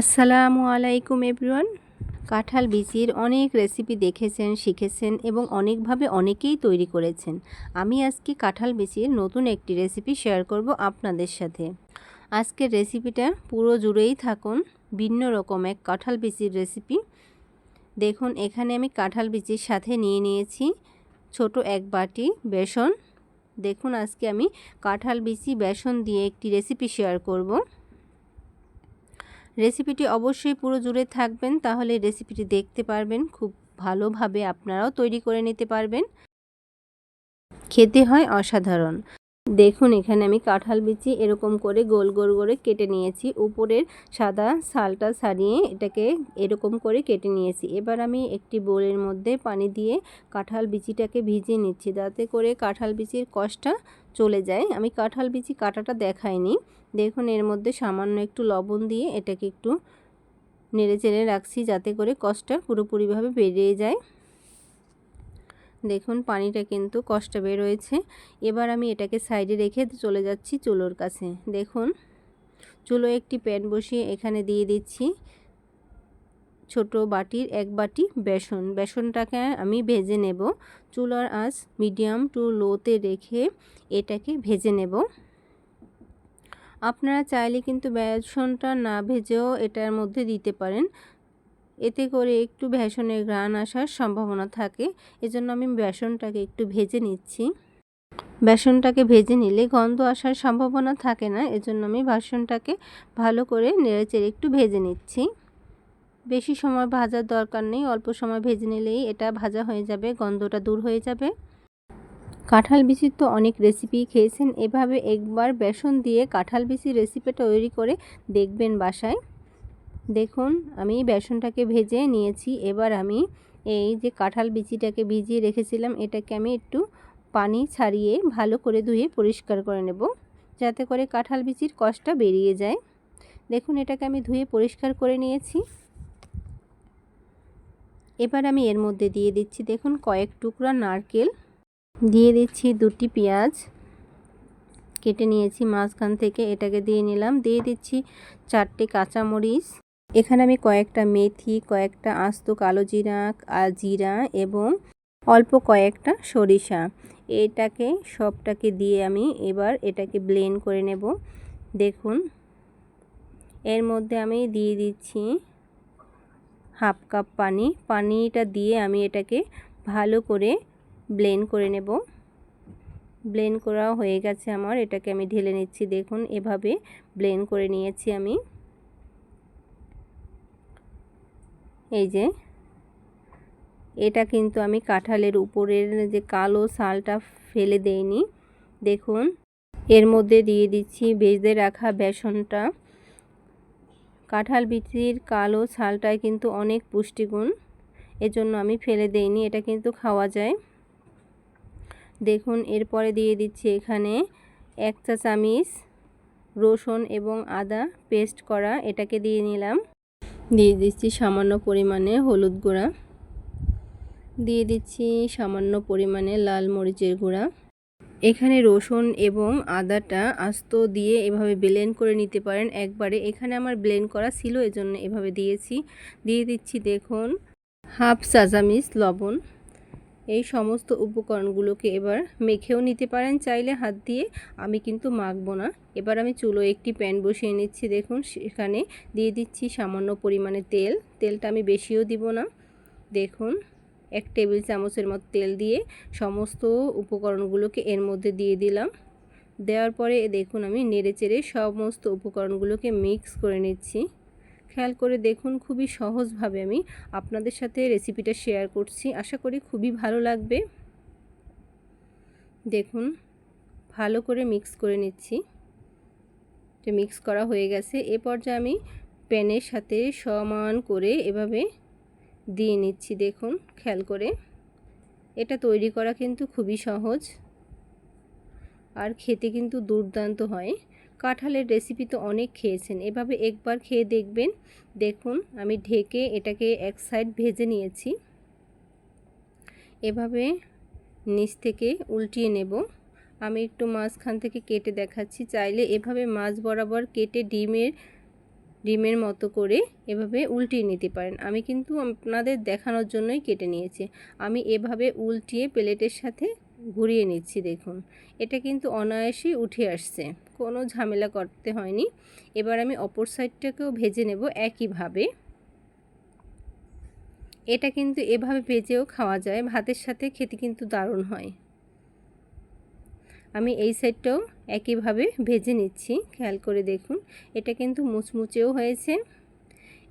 আসসালামু আলাইকুম এভরিওয়ান। কাঁঠাল বিচির অনেক রেসিপি দেখেছেন, শিখেছেন এবং অনেকভাবে অনেকেই তৈরি করেছেন। আমি আজকে কাঁঠাল বিচির নতুন একটি রেসিপি শেয়ার করব আপনাদের সাথে। আজকের রেসিপিটা পুরো জুড়েই থাকুন, ভিন্ন রকম এক কাঁঠাল বিচির রেসিপি দেখুন, এখানে আমি কাঁঠাল বিচির সাথে নিয়ে নিয়েছি ছোট এক বাটি বেসন। দেখুন, আজকে আমি কাঁঠাল বিচি বেসন দিয়ে একটি রেসিপি শেয়ার করব। রেসিপিটি অবশ্যই পুরো জুড়ে থাকবেন, তাহলে রেসিপিটি দেখতে পারবেন, খুব ভালোভাবে আপনারাও তৈরি করে নিতে পারবেন। খেতে হয় অসাধারণ। দেখুন, এখানে আমি কাঁঠাল বিচি এরকম করে গোল গোল করে কেটে নিয়েছি। উপরের সাদা সালটা সারিয়ে এটাকে এরকম করে কেটে নিয়েছি। এবার আমি একটি বোলের মধ্যে পানি দিয়ে কাঁঠাল বিচিটাকে ভিজিয়ে নিচ্ছি যাতে করে কাঁঠাল বিচির কষটা চলে যায়। আমি কাঁঠাল বিচি কাটাটা দেখাইনি। দেখুন, এর মধ্যে সামান্য একটু লবণ দিয়ে এটাকে একটু নেড়ে চেড়ে রাখছি যাতে করে কষটা পুরোপুরিভাবে বেরিয়ে যায়। দেখুন, পানিটা কিন্তু কষ্ট বেরোয়েছে এবার আমি এটাকে সাইডে রেখে চলে যাচ্ছি চুলোর কাছে। দেখুন, চুলো একটি প্যান বসিয়ে এখানে দিয়ে দিচ্ছি ছোট বাটির এক বাটি বেসন। বেসনটাকে আমি ভেজে নেব। চুলার আঁচ মিডিয়াম টু লোতে রেখে এটাকে ভেজে নেব। আপনারা চাইলে কিন্তু বেসনটা না ভেজেও এটার মধ্যে দিতে পারেন। এতে করে একটু বেসনের গ্রান আসার সম্ভাবনা থাকে। এজন্য আমি বেসনটাকে একটু ভেজে নিচ্ছি। বেসনটাকে ভেজে নিলে গন্ধ আসার সম্ভাবনা থাকে না, এজন্য আমি বেসনটাকে ভালো করে নেড়েচেড়ে একটু ভেজে নিচ্ছি। বেশি সময় ভাজার দরকার নেই, অল্প সময় ভেজে নিলেই এটা ভাজা হয়ে যাবে, গন্ধটা দূর হয়ে যাবে। কাঁঠাল বিচির তো অনেক রেসিপি খেয়েছেন, এভাবে একবার বেসন দিয়ে কাঁঠাল বিচির রেসিপিটা তৈরি করে দেখবেন বাসায়। দেখুন, আমি বেসনটাকে ভেজে নিয়েছি। এবার আমি এই যে কাঁঠাল বিচিটাকে ভিজিয়ে রেখেছিলাম, এটাকে আমি একটু পানি ছাড়িয়ে ভালো করে ধুয়ে পরিষ্কার করে নেব, যাতে করে কাঁঠাল বিচির কষটা বেরিয়ে যায়। দেখুন, এটাকে আমি ধুয়ে পরিষ্কার করে নিয়েছি। এবার আমি এর মধ্যে দিয়ে দিচ্ছি, দেখুন, কয়েক টুকরা নারকেল। দিয়ে দিচ্ছি দুটি পেঁয়াজ। কেটে নিয়েছি মাঝখান থেকে, এটাকে দিয়ে নিলাম। দিয়ে দিচ্ছি চারটে কাঁচামরিচ। এখানে আমি কয়েকটা মেথি, কয়েকটা আস্ত কালো জিরা জিরা এবং অল্প কয়েকটা সরিষা। এটাকে, সবটাকে দিয়ে আমি এবার এটাকে ব্লেন্ড করে নেব। দেখুন, এর মধ্যে আমি দিয়ে দিচ্ছি হাফ কাপ পানি। পানিটা দিয়ে আমি এটাকে ভালো করে ব্লেন্ড করে নেব। ব্লেন্ড করা হয়ে গেছে আমার। এটাকে আমি ঢেলে নিচ্ছি। দেখুন, এভাবে ব্লেন্ড করে নিয়েছি আমি। এই যে, এটা কিন্তু আমি কাঁঠালের উপরের যে কালো শালটা ফেলে দেইনি। দেখুন, এর মধ্যে দিয়ে দিচ্ছি ভেজে রাখা বেসনটা। কাঁঠাল বিচির কালো ছালটায় কিন্তু অনেক পুষ্টিগুণ, এজন্য আমি ফেলে দেইনি, এটা কিন্তু খাওয়া যায়। দেখুন, এরপরে দিয়ে দিচ্ছি এখানে এক চা চামিচ রসুন এবং আদা পেস্ট করা, এটাকে দিয়ে নিলাম। দিয়ে দিচ্ছি সামান্য পরিমাণে হলুদ গুঁড়া। দিয়ে দিচ্ছি সামান্য পরিমাণে লাল মরিচের গুঁড়া। এখানে রসুন এবং আদাটা আস্ত দিয়ে এভাবে ব্লেন্ড করে নিতে পারেন। একবারে এখানে আমার ব্লেন্ড করা ছিল, এজন্য এভাবে দিয়েছি। দিয়ে দিচ্ছি দেখুন, হাফ সাজামিস লবণ। এই সমস্ত উপকরণগুলোকে এবার মেখেও নিতে পারেন। চাইলে হাত দিয়ে আমি কিন্তু মাখবো না। এবার আমি চুলো একটি প্যান বসিয়ে নিচ্ছি। দেখুন, সেখানে দিয়ে দিচ্ছি সামান্য পরিমাণে তেল। তেলটা আমি বেশিও দিব না। দেখুন, এক টেবিল চামচের মতো তেল দিয়ে সমস্ত উপকরণগুলোকে এর মধ্যে দিয়ে দিলাম। দেওয়ার পরে দেখুন, আমি নেড়ে চেড়ে সমস্ত উপকরণগুলোকে মিক্স করে নিচ্ছি। খেয়াল করে দেখুন, খুবই সহজভাবে আমি আপনাদের সাথে রেসিপিটা শেয়ার করছি। আশা করি খুবই ভালো লাগবে। দেখুন, ভালো করে মিক্স করে নিচ্ছি। যে মিক্স করা হয়ে গেছে। এ পর্যায়ে আমি প্যানের সাথে সমান করে এভাবে দিয়ে নিচ্ছি, দেখুন, খেয়াল করে। এটা তৈরি করা কিন্তু খুবই সহজ। আর খেতে কিন্তু দুর্দান্ত হয়। কাঁঠালের রেসিপি তো অনেক খেয়েছেন। এভাবে একবার খেয়ে দেখবেন। দেখুন, আমি ঢেকে এটাকে এক সাইড ভেজে নিয়েছি। এভাবে নিচ থেকে উল্টিয়ে নেব। আমি একটু মাঝখান থেকে কেটে দেখাচ্ছি। চাইলে এভাবে মাছ বরাবর কেটে ডিমের ডিমের মতো করে এভাবে উল্টিয়ে নিতে পারেন। আমি কিন্তু আপনাদের দেখানোর জন্যই কেটে নিয়েছি। আমি এভাবে উল্টিয়ে প্লেটের সাথে ঘুরিয়ে নিচ্ছি, দেখুন। এটা কিন্তু অনায়াসেই উঠে আসছে। কোনো ঝামেলা করতে হয়নি। এবার আমি অপর সাইডটাকেও ভেজে নেব একইভাবে। এটা কিন্তু এভাবে ভেজেও খাওয়া যায়। ভাতের সাথে খেতে কিন্তু দারুণ হয়। আমি এই সাইডটাও একইভাবে ভেজে নিচ্ছি। খেয়াল করে দেখুন, এটা কিন্তু মুচমুচেও হয়েছে।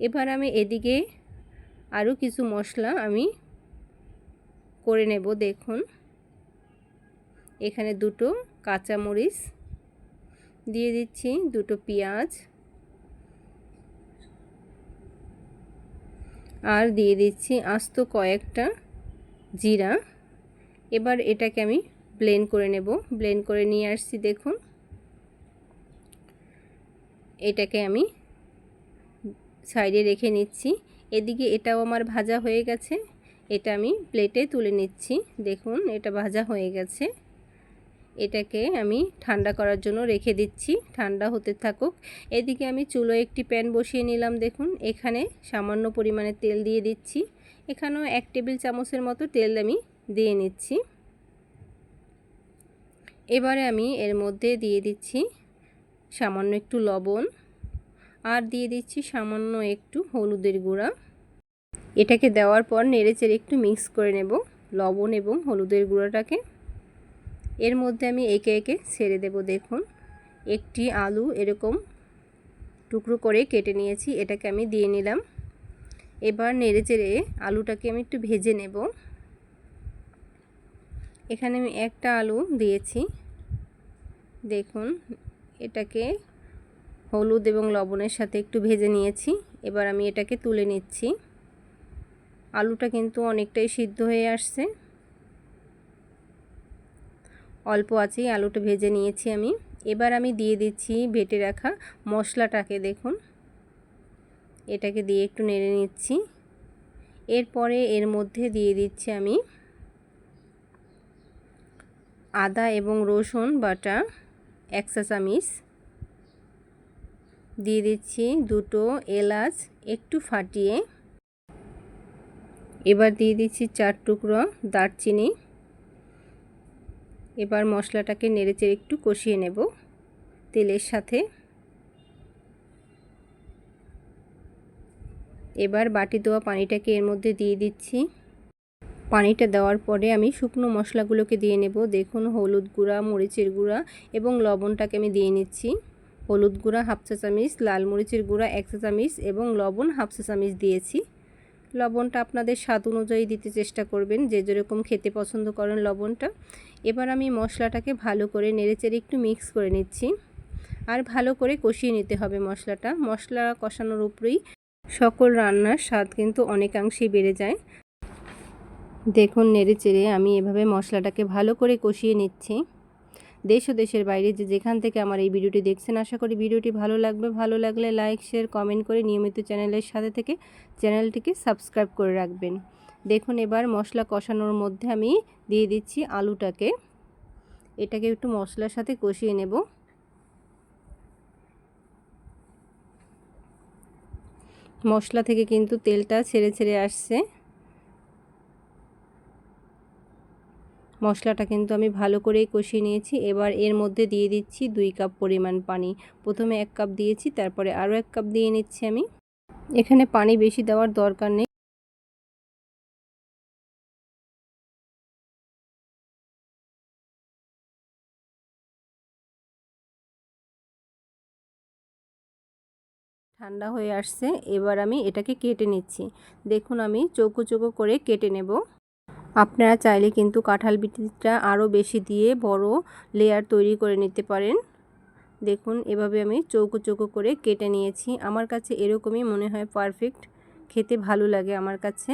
এবার আমি এদিকে আরও কিছু মশলা আমি করে নেব, দেখুন। এখানে দুটো কাঁচামরিচ, দিয়ে দিচ্ছি দুটো পেঁয়াজ আর দিয়ে দিচ্ছি আস্ত কয়েকটা জিরা। এবার এটাকে আমি ব্লেন্ড করে নেব। ব্লেন্ড করে নিয়ে আসছি দেখুন। এটাকে আমি সাইডে রেখে নিচ্ছি। এদিকে এটাও আমার ভাজা হয়ে গেছে। এটা আমি প্লেটে তুলে নিচ্ছি। দেখুন, এটা ভাজা হয়ে গেছে। এটাকে আমি ঠান্ডা করার জন্য রেখে দিচ্ছি। ঠান্ডা হতে থাকুক। এদিকে আমি চুলো একটি প্যান বসিয়ে নিলাম, দেখুন। এখানে সামান্য পরিমাণে তেল দিয়ে দিচ্ছি। এখানেও এক টেবিল চামচের মতো তেল আমি দিয়ে নিচ্ছি। এবারে আমি এর মধ্যে দিয়ে দিচ্ছি সামান্য একটু লবণ আর দিয়ে দিচ্ছি সামান্য একটু হলুদের গুঁড়া। এটাকে দেওয়ার পর নেড়েচেড়ে একটু মিক্স করে নেব, লবণ এবং হলুদের গুঁড়োটাকে। এর মধ্যে আমি একে একে ছেড়ে দেব, দেখুন। একটি আলু এরকম টুকরো করে কেটে নিয়েছি, এটাকে আমি দিয়ে নিলাম। এবার নেড়ে চেড়ে আলুটাকে আমি একটু ভেজে নেব। এখানে আমি একটা আলু দিয়েছি। দেখুন, এটাকে হলুদ এবং লবণের সাথে একটু ভেজে নিয়েছি। এবার আমি এটাকে তুলে নিচ্ছি। আলুটা কিন্তু অনেকটাই সিদ্ধ হয়ে আসছে। অল্প আছেই, আলুটা ভেজে নিয়েছি আমি। এবার আমি দিয়ে দিচ্ছি বেটে রাখা মশলাটাকে, দেখুন। এটাকে দিয়ে একটু নেড়ে নিচ্ছি। এরপরে এর মধ্যে দিয়ে দিচ্ছি আমি আদা এবং রসুন বাটা, এক চামিচ। দিয়ে দিচ্ছি দুটো এলাচ একটু ফাটিয়ে। এবার দিয়ে দিচ্ছি চার টুকরো দারচিনি। এবার মশলাটাকে নেড়েচেড়ে একটু কষিয়ে নেব। তেলের সাথে। এবার বাটি দেওয়া পানিটাকে এর মধ্যে দিয়ে দিচ্ছি। পানিটা দেওয়ার পরে আমি শুকনো মশলাগুলোকে দিয়ে নেব। দেখুন, হলুদ গুঁড়া, মরিচের গুঁড়া এবং লবণটাকে আমি দিয়ে নিচ্ছি। হলুদ গুঁড়া হাফ চা চামিচ, লাল মরিচের গুঁড়া এক চা চামিচ এবং লবণ হাফ চা চামিচ দিয়েছি। লবণটা আপনাদের স্বাদ অনুযায়ী দিতে চেষ্টা করবেন। যে যেরকম খেতে পছন্দ করেন লবণটা। এবার আমি মশলাটাকে ভালো করে নেড়েচেড়ে একটু মিক্স করে নিচ্ছি। আর ভালো করে কষিয়ে নিতে হবে মশলাটা। মশলা কষানোর উপরেই সকল রান্নার স্বাদ কিন্তু অনেকাংশেই বেড়ে যায়। দেখুন নেড়ে চেড়ে আমি এভাবে মশলাটাকে ভালো করে কষিয়ে নিচ্ছি। দেশ ও দেশের বাইরে যে যেখান থেকে আমার এই ভিডিওটি দেখছেন, আশা করি ভিডিওটি ভালো লাগবে। ভালো লাগলে লাইক শেয়ার কমেন্ট করে নিয়মিত চ্যানেলের সাথে থেকে চ্যানেলটিকে সাবস্ক্রাইব করে রাখবেন। দেখুন, এবার মশলা কষানোর মধ্যে আমি দিয়ে দিচ্ছি আলুটাকে। এটাকে একটু মশলার সাথে কষিয়ে নেব। মশলা থেকে কিন্তু তেলটা ছেড়ে ছেড়ে আসছে। মশলাটা কিন্তু আমি ভালো করেই কষিয়ে নিয়েছি। এবার এর মধ্যে দিয়ে দিচ্ছি দুই কাপ পরিমাণ পানি। প্রথমে এক কাপ দিয়েছি, তারপরে আরও এক কাপ দিয়ে নিচ্ছি আমি। এখানে পানি বেশি দেওয়ার দরকার নেই। ঠান্ডা হয়ে আসছে, এবার আমি এটাকে কেটে নিচ্ছি। দেখুন আমি চৌকো চৌকো করে কেটে নেব। আপনারা চাইলে কিন্তু কাঁঠাল বিটিটা আরও বেশি দিয়ে বড় লেয়ার তৈরি করে নিতে পারেন। দেখুন, এভাবে আমি চৌকো চৌকো করে কেটে নিয়েছি। আমার কাছে এরকমই মনে হয় পারফেক্ট খেতে ভালো লাগে আমার কাছে।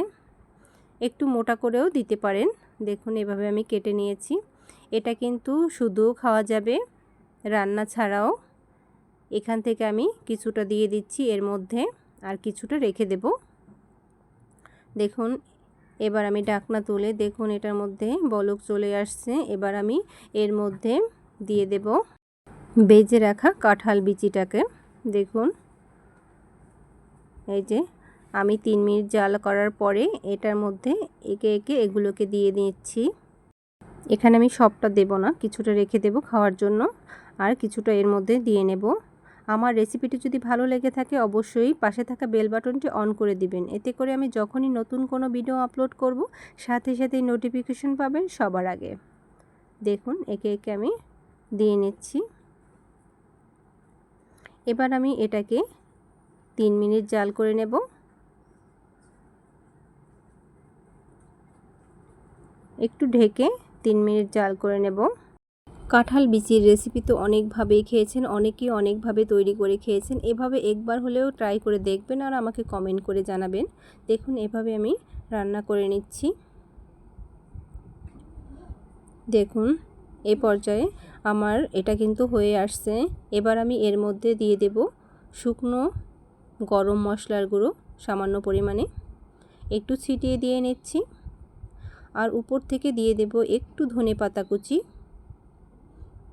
একটু মোটা করেও দিতে পারেন। দেখুন, এভাবে আমি কেটে নিয়েছি। এটা কিন্তু শুধু খাওয়া যাবে, রান্না ছাড়াও। এখান থেকে আমি কিছুটা দিয়ে দিচ্ছি, এর মধ্যে আর কিছুটা রেখে দেব। দেখুন, এবার আমি ডাকনা তুলে, দেখুন এটার মধ্যে বলক চলে আসছে, এবার আমি এর মধ্যে দিয়ে দেব বেজে রাখা কাঁঠাল বিচিটাকে। দেখুন, এই যে আমি তিন মিনিট জাল করার পরে এটার মধ্যে একে একে এগুলোকে দিয়ে দিচ্ছি। এখানে আমি সবটা দেব না, কিছুটা রেখে দেব খাওয়ার জন্য, আর কিছুটা এর মধ্যে দিয়ে নেব। আমার রেসিপিটি যদি ভালো লেগে থাকে, অবশ্যই পাশে থাকা বেল বাটনটি অন করে দিবেন। এতে করে আমি যখনই নতুন কোনো ভিডিও আপলোড করব, সাথে সাথেই নোটিফিকেশন পাবেন সবার আগে। দেখুন, একে একে আমি দিয়ে নিচ্ছি। এবার আমি এটাকে তিন মিনিট জাল করে নেব। একটু ঢেকে তিন মিনিট জাল করে নেব। কাঁঠাল বিচির রেসিপি তো অনেকভাবেই খেয়েছেন, অনেকেই অনেকভাবে তৈরি করে খেয়েছেন। এভাবে একবার হলেও ট্রাই করে দেখবেন আর আমাকে কমেন্ট করে জানাবেন। দেখুন, এভাবে আমি রান্না করে নিচ্ছি। দেখুন, এ পর্যায়ে আমার এটা কিন্তু হয়ে আসছে। এবার আমি এর মধ্যে দিয়ে দেব শুকনো গরম মশলার গুঁড়ো সামান্য পরিমাণে। একটু ছিটিয়ে দিয়ে নিচ্ছি। আর উপর থেকে দিয়ে দেব একটু ধনে পাতা কুচি।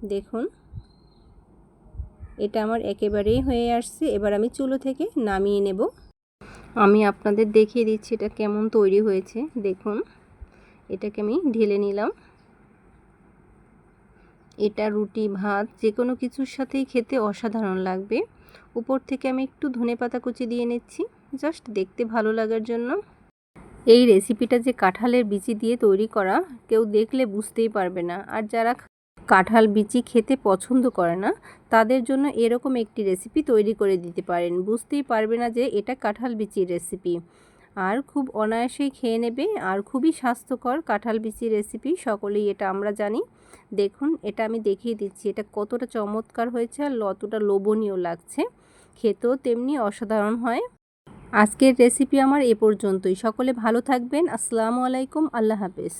দেখুন। এটা আমার একেবারেই হয়ে আসছে। এবার আমি চুলো থেকে নামিয়ে নেব। আমি আপনাদের দেখিয়ে দিচ্ছি এটা কেমন তৈরি হয়েছে। দেখুন, এটাকে আমি ঢেলে নিলাম। এটা রুটি, ভাত, যে কোনো কিছুর সাথেই খেতে অসাধারণ লাগবে। উপর থেকে আমি একটু ধনে পাতা কুচি দিয়ে নিচ্ছি। জাস্ট দেখতে ভালো লাগার জন্য। এই রেসিপিটা যে কাঁঠালের বিচি দিয়ে তৈরি করা, কেউ দেখলে বুঝতেই পারবে না। আর যারা কাঁঠাল বিচি খেতে পছন্দ করে না, তাদের জন্য এরকম একটি রেসিপি তৈরি করে দিতে পারেন। বুঝতেই পারবে না যে এটা কাঁঠাল বিচির রেসিপি আর খুব অনায়াসেই খেয়ে নেবে, আর খুবই স্বাস্থ্যকর কাঁঠাল বিচির রেসিপি সকলেই এটা আমরা জানি। দেখুন, এটা আমি দেখিয়ে দিচ্ছি, এটা কতটা চমৎকার হয়েছে আর কতটা লোভনীয় লাগছে। খেতেও তেমনি অসাধারণ হয়। আজকের রেসিপি আমার এ পর্যন্তই। সকলে ভালো থাকবেন। আসসালামু আলাইকুম। আল্লাহ হাফেজ।